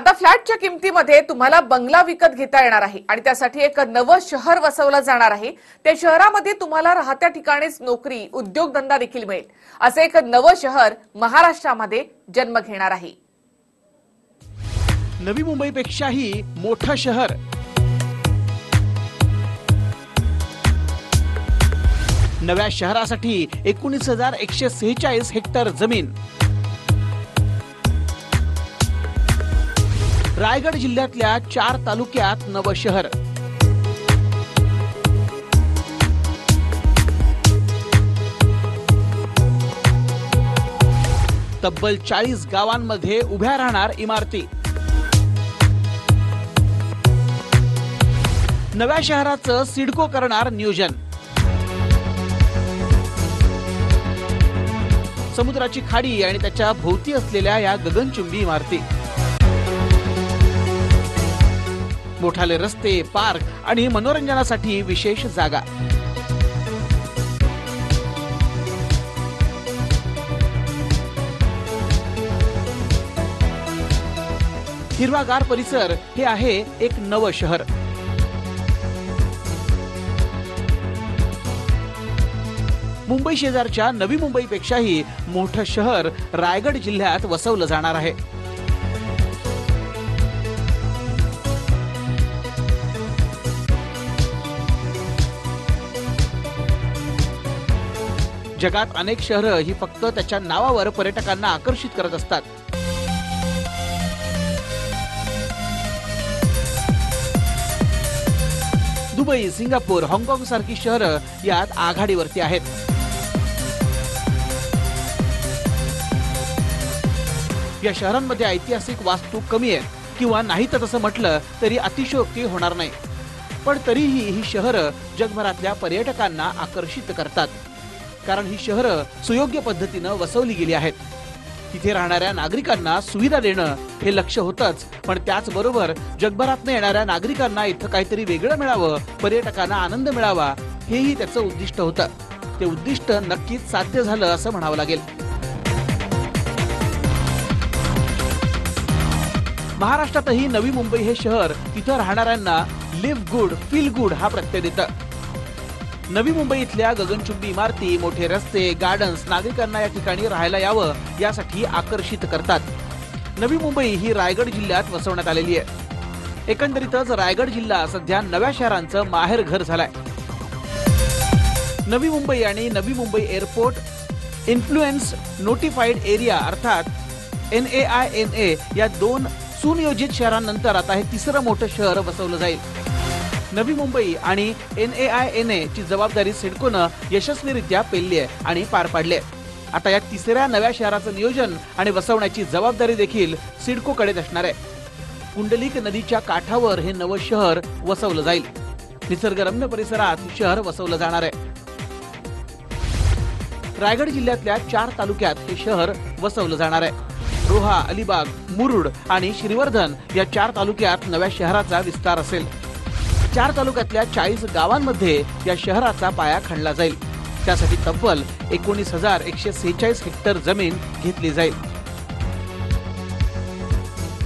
आता फ्लॅटच्या किमतीमध्ये तुम्हाला बंगला विकत घेता येणार आहे आणि त्यासाठी एक नवं शहर वसवलं जाणार आहे. त्या शहरामध्ये तुम्हाला राहत्या ठिकाणीच नोकरी उद्योगधंदा देखील मिळेल. असं एक नवं शहर महाराष्ट्रामध्ये जन्म घेणार आहे. नवी मुंबईपेक्षाही मोठं शहर. नव्या शहरासाठी एकोणीस हजार एकशे सेहेचाळीस हेक्टर जमीन. रायगड जिल्ह्यातल्या चार तालुक्यात नवं शहर. तब्बल चाळीस गावांमध्ये उभ्या राहणार इमारती. नव्या शहराचं सिडको करणार नियोजन. समुद्राची खाडी आणि त्याच्या भोवती असलेल्या या गगनचुंबी इमारती. मोठाले रस्ते पार्क आणि मनोरंजनासाठी विशेष जागा. हिरवागार परिसर हे आहे एक नवं शहर. मुंबई शेजारच्या नवी मुंबईपेक्षाही मोठं शहर रायगड जिल्ह्यात वसवलं जाणार आहे. जगात अनेक शहरं ही फक्त त्याच्या नावावर पर्यटकांना आकर्षित करत असतात. दुबई सिंगापूर हाँगकाँग सारखी शहरं यात आघाडीवरती आहेत. या शहरांमध्ये ऐतिहासिक वास्तू कमी आहेत किंवा नाही तर तसं म्हटलं तरी अतिशयोक्ती होणार नाही. पण तरीही ही शहरं जगभरातल्या पर्यटकांना आकर्षित करतात. कारण ही शहरं सुयोग्य पद्धतीनं वसवली गेली आहेत. तिथे राहणाऱ्या नागरिकांना सुविधा देणं हे लक्ष होतच पण त्याचबरोबर जगभरातनं येणाऱ्या नागरिकांना इथं काहीतरी वेगळं मिळावं पर्यटकांना आनंद मिळावा हेही त्याचं उद्दिष्ट होतं. ते उद्दिष्ट नक्कीच साध्य झालं असं म्हणावं लागेल. महाराष्ट्रातही नवी मुंबई हे शहर तिथं राहणाऱ्यांना लिव्ह गुड फील गुड हा प्रत्यय देतं. नवी मुंबई इथल्या गगनचुंबी इमारती मोठे रस्ते गार्डन्स नागरिकांना या ठिकाणी राहायला यावं यासाठी आकर्षित करतात. नवी मुंबई ही रायगड जिल्ह्यात वसवण्यात आलेली आहे. एकंदरीतच रायगड जिल्हा सध्या नव्या शहरांचं माहेर घर झालाय. नवी मुंबई आणि Navi Mumbai airport influence notified area अर्थात N A I N A या दोन सुनियोजित शहरांनंतर आता हे तिसरं मोठं शहर वसवलं जाईल. नवी मुंबई आणि N A I N A ची जबाबदारी सिडकोनं यशस्वीरित्या पेलली आहे आणि पार पाडली आहे. आता या तिसऱ्या नव्या शहराचं नियोजन आणि वसवण्याची जबाबदारी देखील सिडकोकडेच असणार आहे. कुंडलिक नदीच्या काठावर हे नवं शहर वसवलं जाईल. निसर्गरम्य परिसरात शहर वसवलं जाणार आहे. रायगड जिल्ह्यातल्या चार तालुक्यात हे शहर वसवलं जाणार आहे. रोहा अलिबाग मुरुड आणि श्रीवर्धन या चार तालुक्यात नव्या शहराचा विस्तार असेल. चार तालुक्यातल्या चाळीस गावांमध्ये या शहराचा पाया खणला जाईल. त्यासाठी तब्बल एकोणीस हजार एकशे सेहेचाळीस हेक्टर जमीन घेतली जाईल.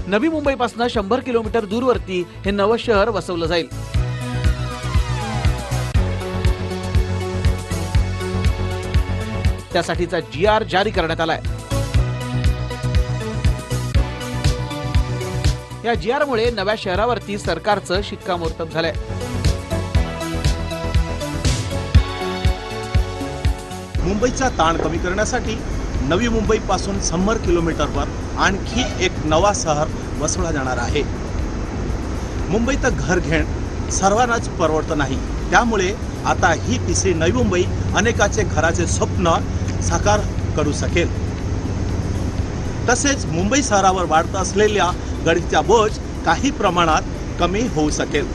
नवी मुंबईपासून शंभर किलोमीटर दूरवरती हे नवं शहर वसवलं जाईल. त्यासाठीचा जी आर जारी करण्यात आलाय. या जी आरमुळे नव्या शहरावरती सरकारचं शिक्कामोर्तब झालंय. मुंबईचा ताण कमी करण्यासाठी नवी मुंबईपासून शंभर किलोमीटरवर आणखी एक नवा शहर वसवला जाणार आहे. मुंबईत घर घेण सर्वांनाच परवडतं नाही. त्यामुळे आता ही तिसरी नवी मुंबई अनेकाचे घराचे स्वप्न साकार करू शकेल. तसेच मुंबई शहरावर वाढत असलेल्या गडीचा बोज काही प्रमाणात कमी होऊ शकेल.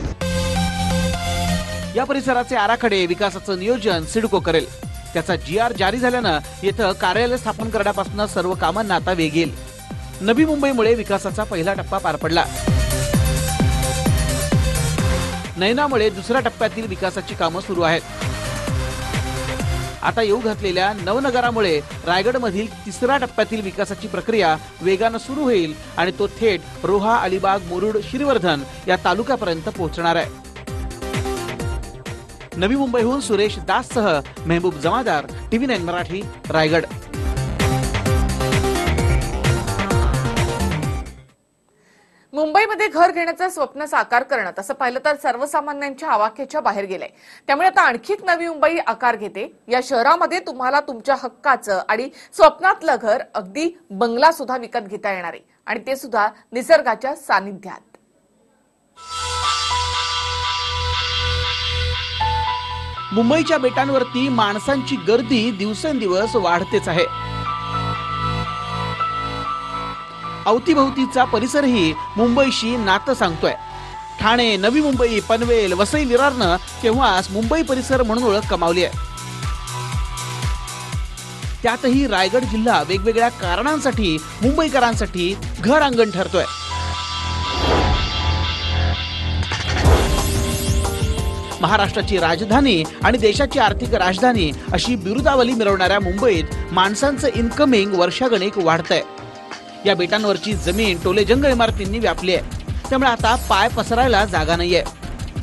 या परिसराचे आराखडे विकासाचं नियोजन सिडको करेल. त्याचा जी आर जारी झाल्यानं येथं कार्यालय स्थापन करण्यापासून सर्व कामांना आता वेग येईल. नवी मुंबईमुळे विकासाचा पहिला टप्पा पार पडला. नयनामुळे दुसऱ्या टप्प्यातील विकासाची कामं सुरू आहेत. आता येऊ घातलेल्या नवनगरामुळे रायगडमधील तिसऱ्या टप्प्यातील विकासाची प्रक्रिया वेगानं सुरू होईल आणि तो थेट रोहा अलिबाग मुरुड श्रीवर्धन या तालुक्यापर्यंत पोहोचणार आहे. नवी मुंबईहून सुरेश दाससह मेहबूब जमादार टीव्ही नाईन मराठी रायगड. मुंबईमध्ये घर घेण्याचं स्वप्न साकार करणं तसं पाहिलं तर सर्वसामान्यांच्या आवाक्याच्या बाहेर गेलंय. त्यामुळे आता आणखीच नवी मुंबई आकार घेते. या शहरामध्ये तुम्हाला तुमच्या हक्काचं आणि स्वप्नातलं घर अगदी बंगला सुद्धा विकत घेता येणार आहे. आणि ते सुद्धा निसर्गाच्या सानिध्यात. मुंबईच्या बेटांवरती माणसांची गर्दी दिवसेंदिवस वाढतेच आहे. अवतीभवतीचा परिसरही मुंबईशी नातं सांगतोय. ठाणे नवी मुंबई पनवेल वसई विरारनं केव्हाच मुंबई परिसर म्हणून ओळख कमावली आहे. त्यातही रायगड जिल्हा वेगवेगळ्या कारणांसाठी मुंबईकरांसाठी घर अंगण ठरतोय. महाराष्ट्राची राजधानी आणि देशाची आर्थिक राजधानी अशी बिरुदावली मिळवणाऱ्या मुंबईत माणसांचं इन्कमिंग वर्षागणिक वाढतंय. या बेटांवरची जमीन टोले जंग इमारतींनी व्यापली आहे. त्यामुळे आता पाय पसरायला जागा नाहीये.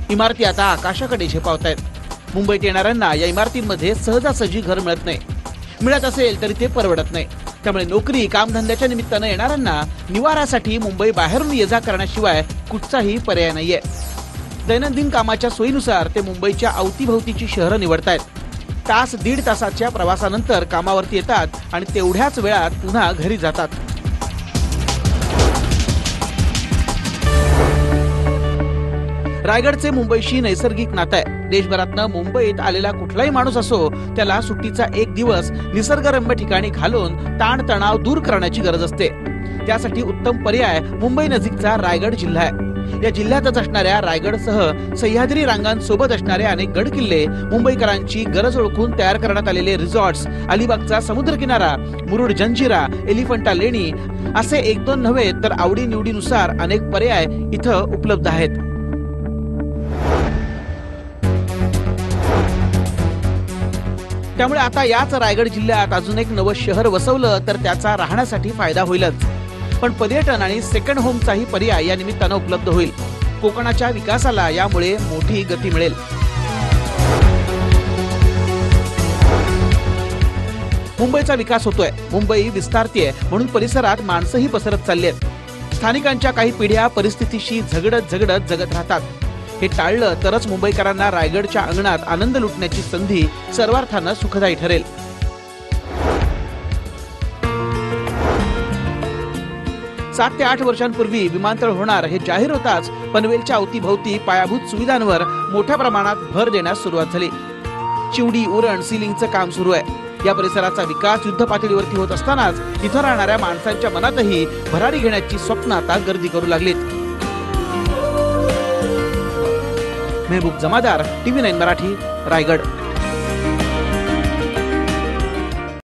इमारती आता आकाशाकडे झेपावत आहेत मुंबईत येणाऱ्यांना या इमारतींमध्ये सहजासहजी घर मिळत नाही. मिळत असेल तरी ते परवडत नाही. त्यामुळे नोकरी कामधंद्याच्या निमित्तानं येणाऱ्यांना निवारासाठी मुंबई बाहेरून ये जा करण्याशिवाय कुठचाही पर्याय नाहीये. दैनंदिन कामाच्या सोयीनुसार ते मुंबईच्या अवतीभवतीची शहरं निवडतायत. तास दीड तासाच्या प्रवासानंतर कामावरती येतात आणि तेवढ्याच वेळात पुन्हा घरी जातात. रायगडचे मुंबईशी नैसर्गिक नातं आहे. देशभरातनं मुंबईत आलेला कुठलाही माणूस असो त्याला सुट्टीचा एक दिवस निसर्गरम्य ठिकाणी घालून ताणतणाव दूर करण्याची गरज असते. त्यासाठी उत्तम पर्याय मुंबई नजीकचा रायगड जिल्हा आहे. या जिल्ह्यातच असणाऱ्या रायगडसह सह्याद्री रांगांसोबत असणारे अनेक गड किल्ले मुंबईकरांची गरज ओळखून तयार करण्यात आलेले रिसॉर्ट्स अलिबागचा समुद्रकिनारा मुरुड जंजिरा एलिफंटा लेणी असे एक दोन नव्हे तर आवडीनिवडीनुसार अनेक पर्याय इथं उपलब्ध आहेत. त्यामुळे आता याच रायगड जिल्ह्यात अजून एक नवं शहर वसवलं तर त्याचा राहण्यासाठी फायदा होईलच. पण पर्यटन आणि सेकंड होमचाही पर्याय या निमित्तानं उपलब्ध होईल. कोकणाच्या विकासाला यामुळे मोठी गती मिळेल. मुंबईचा विकास होतोय. मुंबई विस्तारतीय म्हणून परिसरात माणसंही पसरत चालली आहेत. स्थानिकांच्या काही पिढ्या परिस्थितीशी झगडत झगडत जगत राहतात. हे टाळलं तरच मुंबईकरांना रायगडच्या अंगणात आनंद लुटण्याची संधी सर्वार्थानं सुखदायी ठरेल. सात ते आठ वर्षांपूर्वी विमानतळ होणार हे जाहीर होताच पनवेलच्या अवतीभोवती पायाभूत सुविधांवर मोठ्या प्रमाणात भर देण्यास सुरुवात झाली. चिवडी उरण सिलिंगचं काम सुरू आहे. या परिसराचा विकास युद्ध पातळीवरती होत असतानाच इथं राहणाऱ्या माणसांच्या मनातही भरारी घेण्याची स्वप्न आता गर्दी करू लागलीत. Mehboob Jamadar TV nine Marathi Raigad.